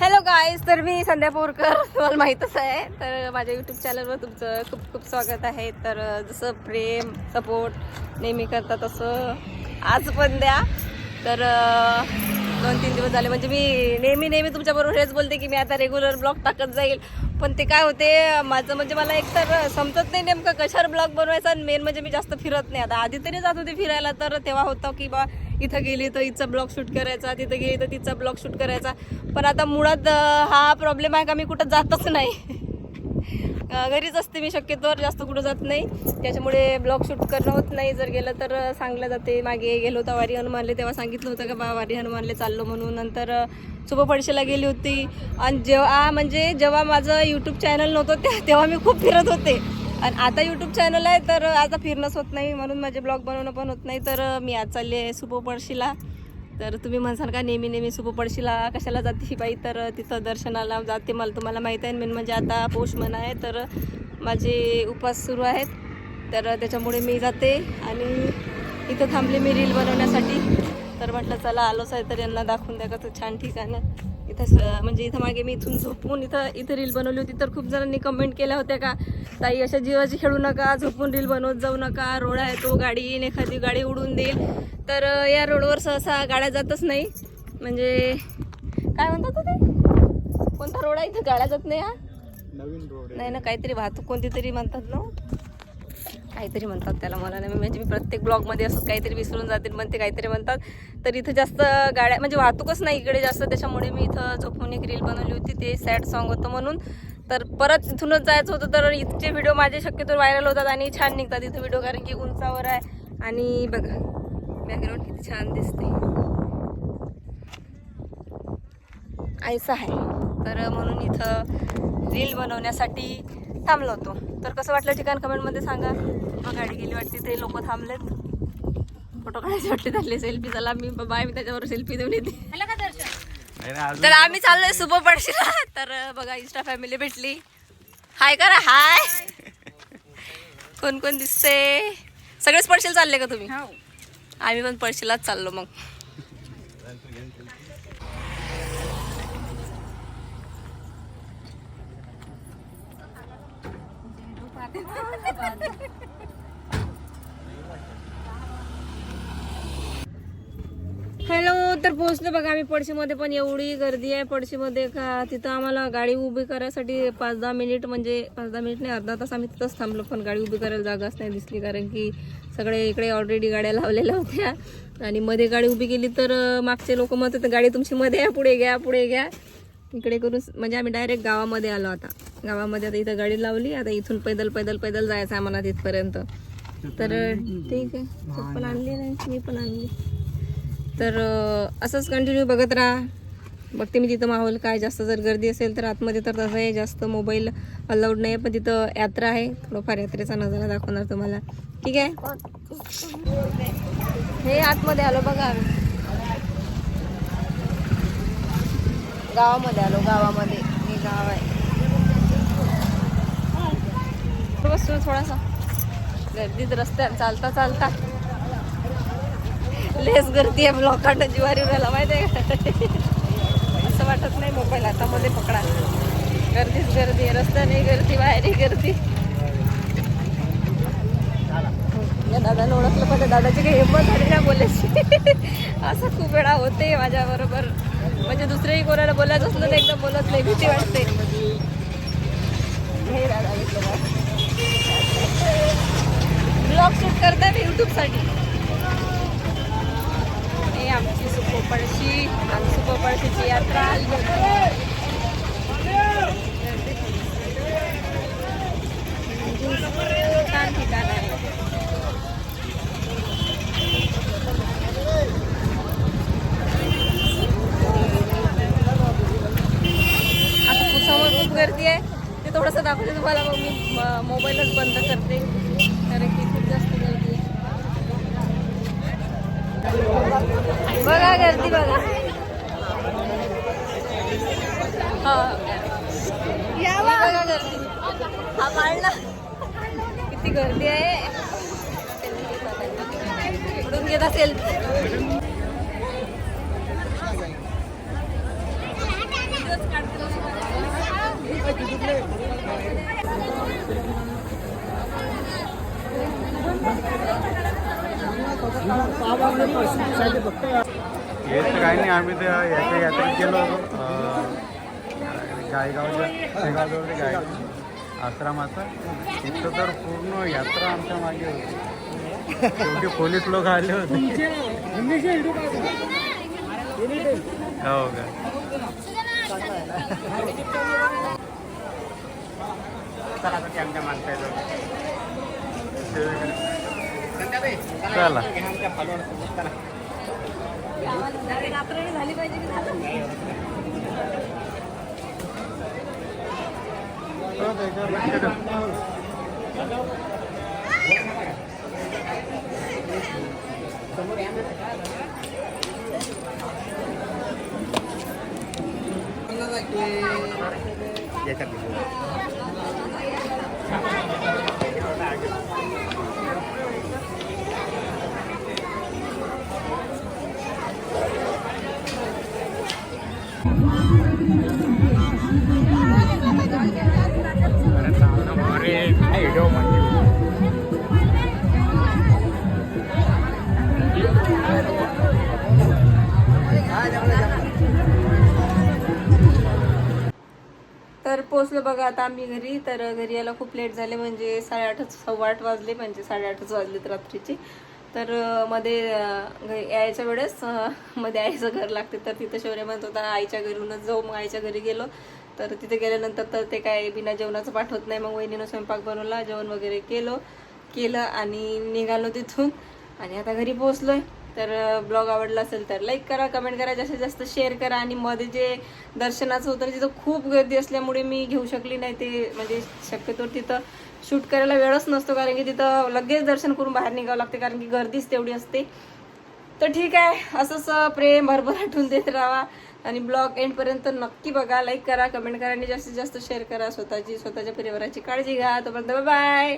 Hello guys तर मी संध्या बोरकर तुम्हाला माहीतच आहे. तर माझ्या यूट्यूब चॅनलवर तुमचं खूप खूप स्वागत आहे. तर जसं प्रेम सपोर्ट नेहमी करता तसं आज पण द्या. तर दोन तीन दिवस झाले. म्हणजे मी नेहमी नेहमी तुमच्याबरोबर हेच बोलते की मी आता रेग्युलर ब्लॉग टाकत जाईल. पण ते काय होते माझं म्हणजे मला एकतर समजत नाही नेमकं कशावर ब्लॉग बनवायचा आणि मेन म्हणजे मी जास्त फिरत नाही. आता आधी तरी जात होते फिरायला तर तेव्हा होतं की बा इथं गेली तर हिचा ब्लॉग शूट करायचा तिथं गेली तर तिचा ब्लॉग शूट करायचा. पण आता मुळात हा प्रॉब्लेम आहे का मी कुठं जातच नाही. घरीच असते मी शक्यतोवर जास्त कुठं जात नाही. त्याच्यामुळे ब्लॉग शूट करणं होत नाही. जर गेलं तर सांगलं जाते. मागे गेलो होता वारी हनुमानले तेव्हा सांगितलं होतं का बा वारी हनुमानले चाललो म्हणून. नंतर सुबपडशीला गेली होती. आणि जेव्हा म्हणजे जेव्हा माझं यूट्यूब चॅनल नव्हतं त्या तेव्हा मी खूप फिरत होते. आणि आता यूट्यूब चॅनल आहे तर आता फिरणंच होत नाही. म्हणून माझे ब्लॉग बनवणं पण होत नाही. तर मी आज चालली आहे सुपपडशीला तर तुम्ही म्हणसाल का नेहमी नेहमी सुपपडशीला कशाला जाते ही बाई? तर तिथं दर्शनाला जाते मला तुम्हाला माहीत आहे. मेन म्हणजे आता पौष महिना आहे तर माझे उपास सुरू आहेत. तर त्याच्यामुळे मी जाते आणि इथं थांबले मी रील बनवण्यासाठी. तर म्हटलं चला आलोच आहे तर यांना दाखवून द्या का तो छान ठिकाण आहे. इथं स- म्हणजे इथं मागे मी इथून झोपून इथं इथं रील बनवली होती. तर खूप जणांनी कमेंट केल्या होत्या का ताई अशा जीवाची खेळू नका झोपून रील बनवत जाऊ नका रोड आहे तो गाडी येईन एखादी गाडी उडून देईल. तर या रोडवर सहसा गाड्या जातच नाही. म्हणजे काय म्हणतात ते? कोणता रोड आहे इथं? गाड्या जात नाही हा? नवीन रोड नाही ना काहीतरी वाहतूक कोणती तरी म्हणतात ना? काहीतरी म्हणतात त्याला. मला नाही म्हणजे मी प्रत्येक ब्लॉगमध्ये असं काहीतरी विसरून जाते पण ते काहीतरी म्हणतात. तर इथं जास्त गाड्या म्हणजे वाहतूकच नाही इकडे जास्त. त्याच्यामुळे मी इथं झोपून एक रील बनवली होती. ते सॅड सॉन्ग होतं म्हणून. तर परत इथूनच जायचं होतं. तर इथचे व्हिडिओ माझे शक्यतो व्हायरल होतात आणि छान निघतात इथं व्हिडिओ कारण की उंचावर आहे. आणि बघा बॅकग्राऊंड किती छान दिसते ऐसा आहे. तर म्हणून इथं रील बनवण्यासाठी थांबलो होतो. तर कसं वाटलं ठिकाण कमेंटमध्ये सांगा. मग गाडी गेली वाटते ते लोक थांबलेत. फोटो काढायचे वाटते त्यातले सेल्फी चला मी बाय मी त्याच्यावर सेल्फी देऊन येते. तर आम्ही चाललोय सुपर पडशीला. तर बघा इंस्टा फॅमिली भेटली. हाय करा हाय कोण कोण दिसते सगळेच पडशील चालले का तुम्ही? आम्ही पण पडशीलाच चाललो मग. हॅलो तर पोहोचलो बघा आम्ही पडशीमध्ये पण एवढी गर्दी आहे पडशीमध्ये का? तिथं आम्हाला गाडी उभी करायसाठी पाच दहा मिनिट म्हणजे पाच दहा मिनिट नाही अर्धा तास आम्ही तिथंच थांबलो पण गाडी उभी करायला जागाच नाही दिसली कारण की सगळे इकडे ऑलरेडी गाड्या लावलेल्या होत्या. आणि मध्ये गाडी उभी केली तर मागचे लोक म्हणतात गाडी तुमची मध्ये आहे पुढे घ्या पुढे घ्या. इकडे करून म्हणजे आम्ही डायरेक्ट गावामध्ये आलो आता. गावामध्ये आता इथं गाडी लावली आता इथून पैदल पैदल पैदल जायचं आम्हाला तिथपर्यंत. तर ठीक आहे. चप्पल आणली नाही मी पण आणली. तर असंच कंटिन्यू बघत राहा. बघते मी तिथं माहोल काय जास्त जर गर्दी असेल तर आतमध्ये तर तसं आहे जास्त मोबाईल अलाउड नाही पण तिथं यात्रा आहे. थोडंफार यात्रेचा नजारा दाखवणार तुम्हाला. ठीक आहे? हे आतमध्ये आलो बघा. आम्ही गावामध्ये आलो गावामध्ये हे गाव आहे. बसतो थोडासा. गर्दीत रस्त्यात चालता चालता. लेस गर्दी आहे लोकांना जिवारी उडायला माहिती आहे का? असं वाटत नाही मोबाईल हातामध्ये पकडा. गर्दीच गर्दी आहे रस्त्याने गर्दी बाहेरही गर्दी. माझ्या दादाला ओळखलं पण त्या दादाची काही हिंमत झाली ना बोलायची. असं खूप वेळा होते माझ्या बरोबर म्हणजे दुसरेही कोणाला बोलायचं असलं तर एकदम बोलत नाही भीती वाटते. हे दादा ब्लॉग शूट करताय मी युट्यूबसाठी हे आमची सुखोपळशी आणि सुखोपळशीची यात्रा आली होती. छान ठिकाण आहे आता समोर खूप गर्दी आहे ते थोडंसं दाखवते तुम्हाला मग मी म- मोबाईलच बंद करते. कारण की खूप जास्त गर्दी बघा गर्दी बघा. हा. बघा गर्दी. हा माळला किती गर्दी आहे. उडून घेत असेल. हे. तर काही नाही आम्ही त्या याच्या यात्रेत गेलो होतो. गायगावच्या शेगावजवळ ते गाय आश्रमाचा. तिथं तर पूर्ण यात्रा आमच्या मागे होती. शेवटी पोलीस लोक आले होते. हो का? चला आमच्या माणसाचं चला. झाली पाहिजे की झालं तर पोचलो बघा आता आम्ही घरी. तर घरी यायला खूप लेट झाले म्हणजे साडेआठच सव्वा आठ वाजले म्हणजे साडेआठच वाजले रात्रीचे. तर मध्ये यायच्या वेळेस मध्ये आईचं घर लागते. तर तिथं शौर्य म्हणत होता आईच्या घरूनच जाऊ. मग आईच्या घरी गेलो. तर तिथे गेल्यानंतर तर ते काय बिना जेवणाचं पाठवत नाही. मग वहिनीनं स्वयंपाक बनवला जेवण वगैरे केलो केलं आणि निघालो तिथून. आणि आता घरी पोहोचलोय. तर ब्लॉग आवडला असेल तर लाईक करा कमेंट करा जास्तीत जास्त शेअर करा. आणि मध्ये जे दर्शनाचं होतं तिथं खूप गर्दी असल्यामुळे मी घेऊ शकली नाही ते म्हणजे शक्यतो तिथं शूट करायला वेळच नसतो कारण की तिथं लगेच दर्शन करून बाहेर निघावं लागते कारण की गर्दीच तेवढी असते. तर ठीक आहे असंच प्रेम भरभराटून देत राहा. आणि ब्लॉग एंडपर्यंत नक्की बघा लाईक करा कमेंट करा आणि जास्तीत जास्त शेअर करा स्वतःची स्वतःच्या परिवाराची काळजी घ्या. तोपर्यंत बाय